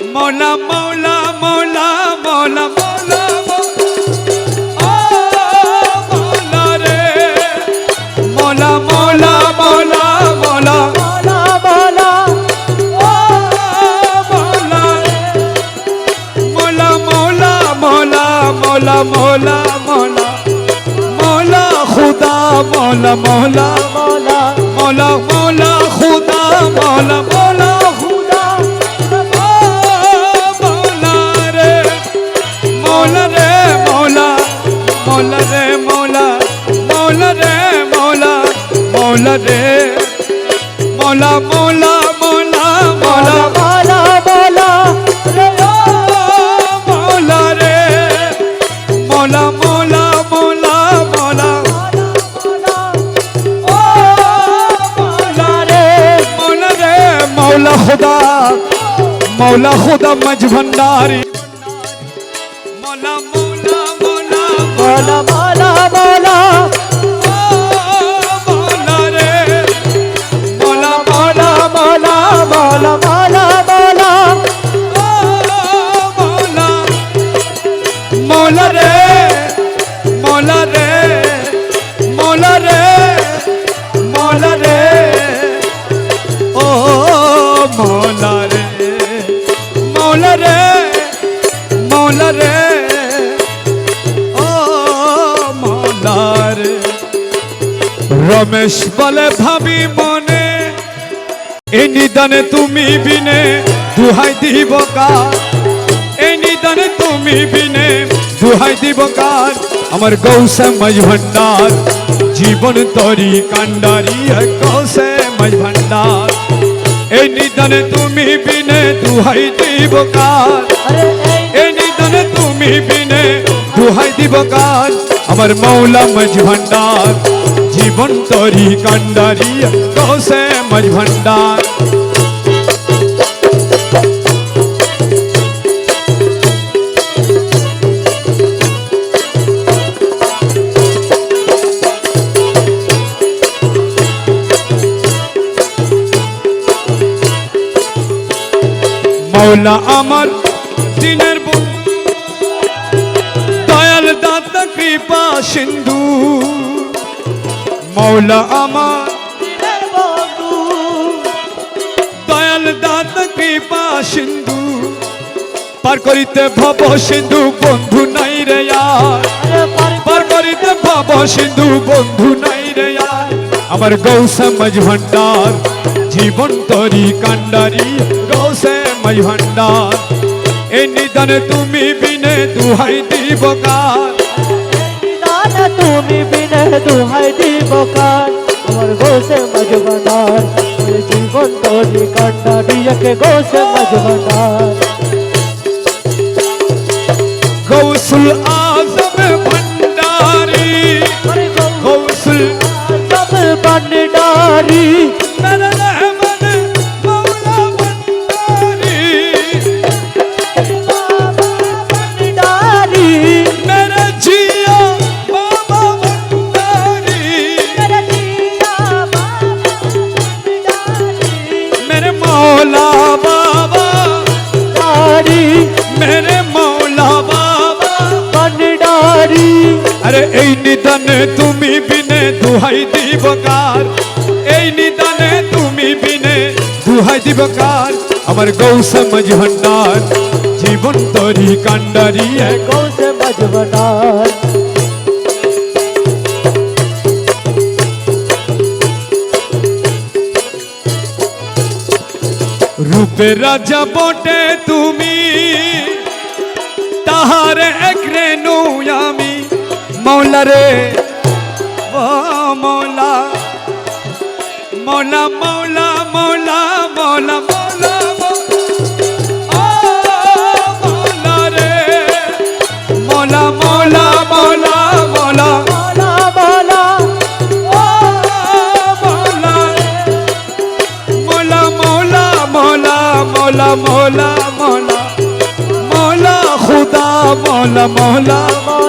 মৌলা মৌলা মৌলা মৌলা মৌলা মৌলা রে মৌলা মৌলা মৌলা মৌলা مولا مولا مولا مولا خدا مولا مولا مولا مولا मौला खुदा मज भंडारी मौला मौला मौला मौला मौला मौला मौला रे मौला मौला मौला मौला मौला मौला मौला रे রমেশ বলে ভাবি মনে। এই নিদানে তুমি বিনে দুহাই দিব কার? এই নিদানে তুমি বিনে দুহাই দিব কার? আমার গৌসে মজ ভণ্ডার জীবন তরি কান্ডারি গৌসে মজ ভণ্ডার এই নিদানে তুমি বিনে দুহাই দিব কার? এই নিদানে তুমি বিনে দুহাই দিব কার? আমার মৌলা ভণ্ডার जीवन तोरी कंडरिया कौसे तो मजभंडार मौला अमर दिनर दयाल दाता कृपा सिंधु। মৌলা আমার। দয়াল দাতা কৃপা সিন্ধু, পার করিতে ভব সিন্ধু, বন্ধু নাই রে পার করিতে ভব সিন্ধু, বন্ধু নাই রে আমার গৌসে মজ ভণ্ডার, জীবন তরি কান্ডারি গৌসে মজ ভণ্ডার এই নিদানে তুমি বিনে দুহাই দিব কার। তুমি বিনে দুহাই দিব কার আমার গোসে মজবনার ওই জীবন তোলি কান্না দিয়কে গোসে মজবনার গৌসুল আজম ভণ্ডারি গৌসুল আরে এই নিদানে তুমি বিনে দুহাই দিব কার এই নিদানে তুমি বিনে দুহাই দিব কার আমার গৌসে মজ ভণ্ডার জীবন তরি কান্ডারি এক গোসে মজবনার রূপে রাজা বটে তুমি তাহার এক রেণু আমি মৌলা রে ও মৌলা মৌলা মৌলা মৌলা মৌলা মৌলা মৌলা রে মৌলা মৌলা মৌলা মৌলা ও মৌলা মৌলা মৌলা মৌলা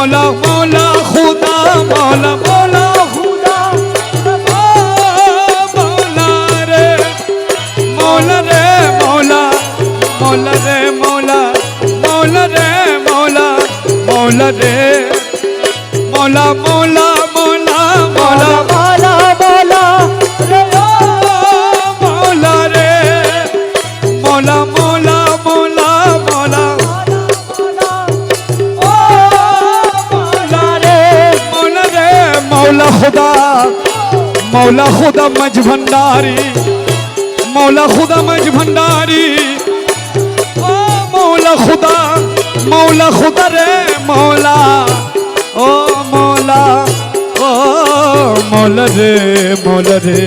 মৌলা মৌলা, খুদা, মৌলা মৌলা, খুদা। মৌলা রে মৌলা রে, মৌলা মৌলা রে, মৌলা মৌলা রে মৌলা মৌলা, মালা मौला खुदा मौला खुदा मज भंडारी मौला खुदा मज भंडारी ओ मौला खुदा मौला खुदा रे मौला ओ मौला ओ मौला रे मौला रे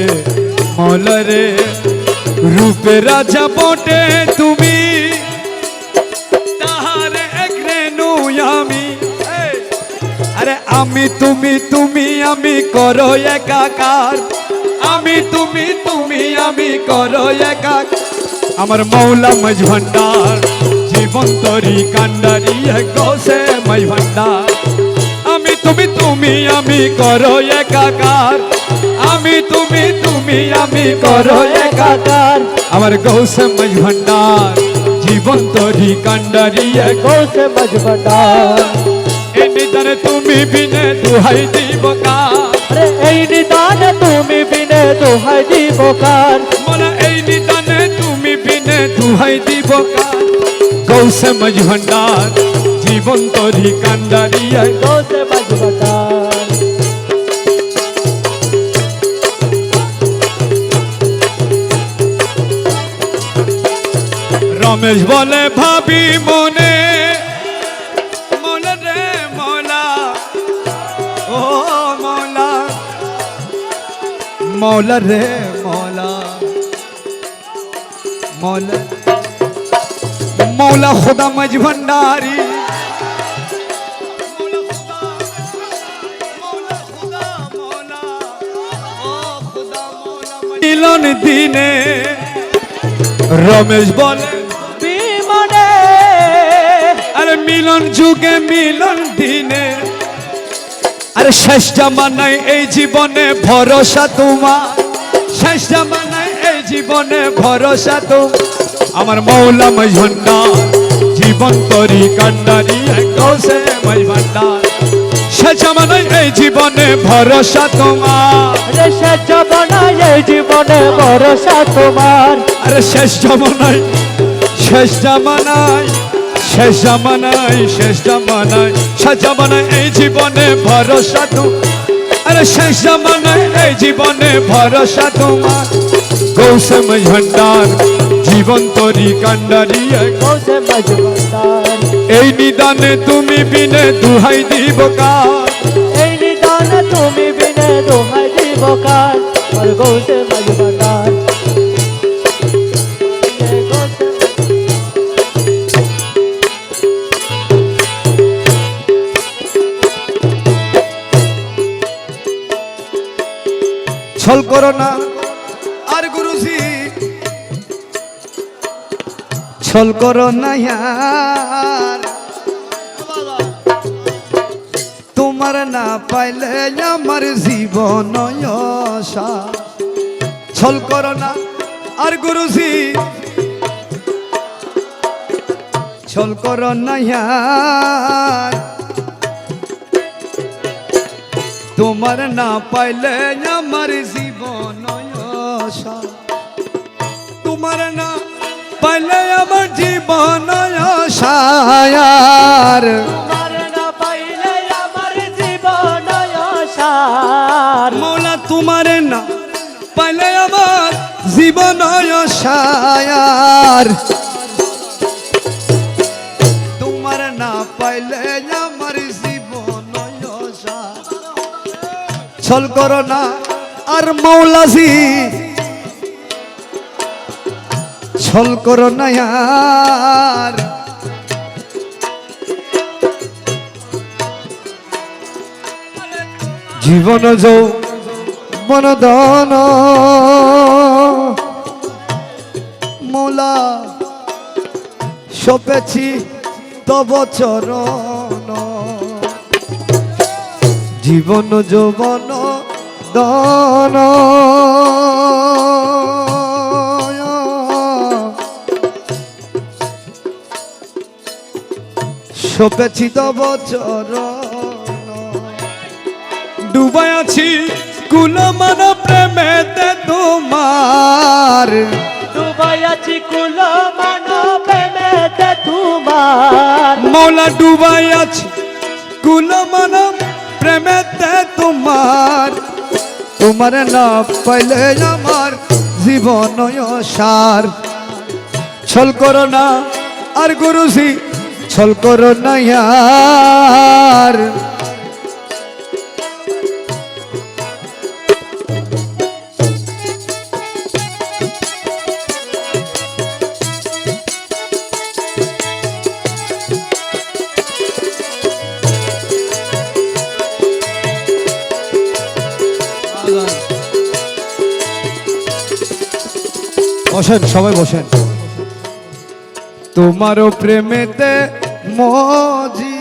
मौला रे रूपे राजा बोटे তুমি আমি তুমি তুমি আমি করো একাকার। আমি তুমি তুমি আমি করো একাকার। আমার মৌলা মজ ভণ্ডার জীবন তরি কান্ডারি গৌসে মজ ভণ্ডার আমি তুমি তুমি আমি করো একাকার। আমি তুমি তুমি আমি করো একাকার। আমার গৌসে মজ ভণ্ডার জীবন তরি কান্ডারি মজবদার এ নিদানে তুমি বিনে দুহাই দিব কার? আরে এই নিদান তুমি বিনে দোহাই দিব কার? মোলা এই নিদানে তুমি বিনে দুহাই দিব কার? গৌসে মজ ভণ্ডার জীবন তরি কান্ডারিয়া গোসে মজবদার রমেশ বলে ভাবি মনে মৌলা রে মৌলা। মৌলা। মৌলা খুদা মজ ভণ্ডারি মিলন দিনে। রমেশ বলে বিমনে। আরে মিলন যুগে মিলন দিনে। আরে শেষ জামানায় এই জীবনে ভরসা তোমার। শেষ জামানায় এই জীবনে ভরসা তো আমার মৌলা মাই ভান্ডার জীবন তরি কান্ডারি কৌশে মাই ভান্ডার শেষ জামানায় এই জীবনে ভরসা তোমার। রে সে জবনায় এই জীবনে ভরসা তোমার। আরে শেষ জামানায় শেষ জামানায় শেষ জামানায় শেষ জামানায় শেষ জামানায় এই জীবনে ভরসা তো আরে শেষ জামানায় এই জীবনে ভরসা তোমার। গৌসম ঝন্ডার জীবন তরি কান্ডারি এই নিদানে তুমি বিনে দুহাই দিব কার। এই নিদান তুমি বিনে দোহাই দিব কার। আর গোসে ছল করো না। আর গুরুজি, ছল করো না ইয়ার। তোমার না পাইলে আমার জীবন ছল করো না। আর গুরুজি, ছল করো না ইয়ার। তোমার না পাইলে আমার জীবন আশা তোমার না পাইলে আমার জীবন আশা আর। তোমার না পাইলে আমার জীবন আশার। মৌলা তোমার না পাইলে আমার জীবন আশা আর। তোমার না পাইলে আমার জীবন ছল করো না আর মৌলাজি। ছল করো না আর জীবন যৌ মনদন মৌলা সপেছি তব চরণ। জীবন যৌবন দন। সপেছি তব ডুবাই আছি কুলমান প্রেমেতে তোমার। ডুবাই আছি কুল মানবেতে তোমার। মৌলা ডুবাই আছি কুলমান প্রেমেতে তোমার। তোমার না পাইলে আমার জীবন সার। ছল করো না আর গুরুজি ছল করো না ইয়ার বসেন সবাই বসেন। তোমারও প্রেমেতে মজি,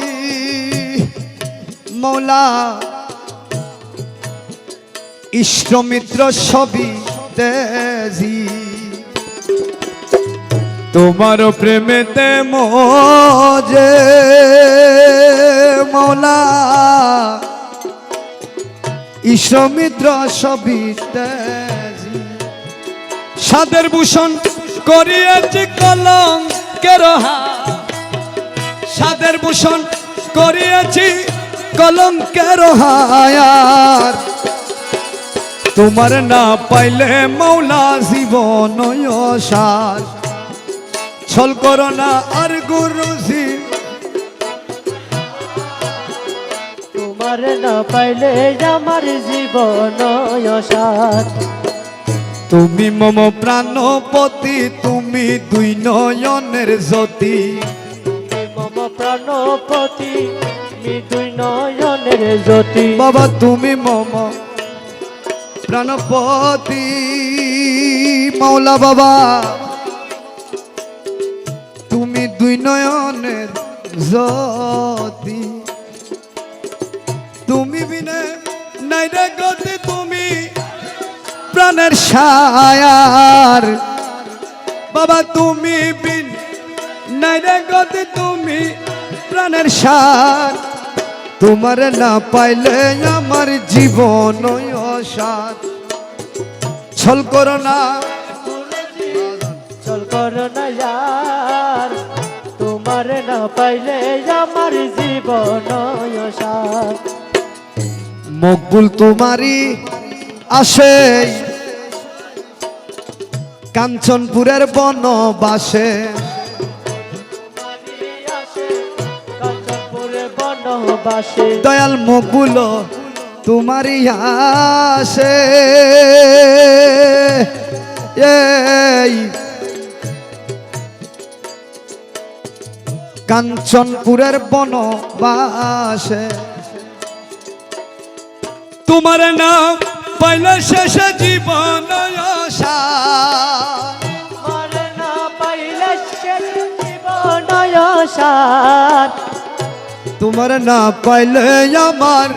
মৌলা, ইষ্টমিত্র সবই তেজি। তোমারও প্রেমেতে মজে, মৌলা, ইষ্টমিত্র সবই তেজি। সাদের ভূষণ করিয়াছি কলম কেরহা সাদের ভূষণ করিয়াছি কলম রহায়ার তোমার না পাইলে মৌলা জীবন সার ছল করো না আর গুরুজি। তোমার না পাইলে আমার জীবন সার তুমি মম প্রাণপতি তুমি দুই নয়নের জ্যোতি। প্রাণপতি জ্যোতি। বাবা, তুমি মম প্রাণপতি মৌলা বাবা। তুমি দুই নয়নের জ্যোতি। তুমি বিনে নাই রে গতি, তুমি প্রাণের ছায়ার। বাবা, তুমি বিন নাই রে গতি, তুমি প্রাণের সার। তোমার না পাইলে আমার জীবন অসার। ছল করো না। চল কর না यार তোমার না পাইলে আমার জীবন সার মকবুল তোমারই আসে। কাঞ্চনপুরের বনবাসে। বনবাসে দয়াল মকবুল তোমারই আসে। এই। কাঞ্চনপুরের বনবাসে। তোমার নাম পাইলে শেষে জীবন আশা। পাইলে শেষ জীবন সার তোমার না পাইলে আমার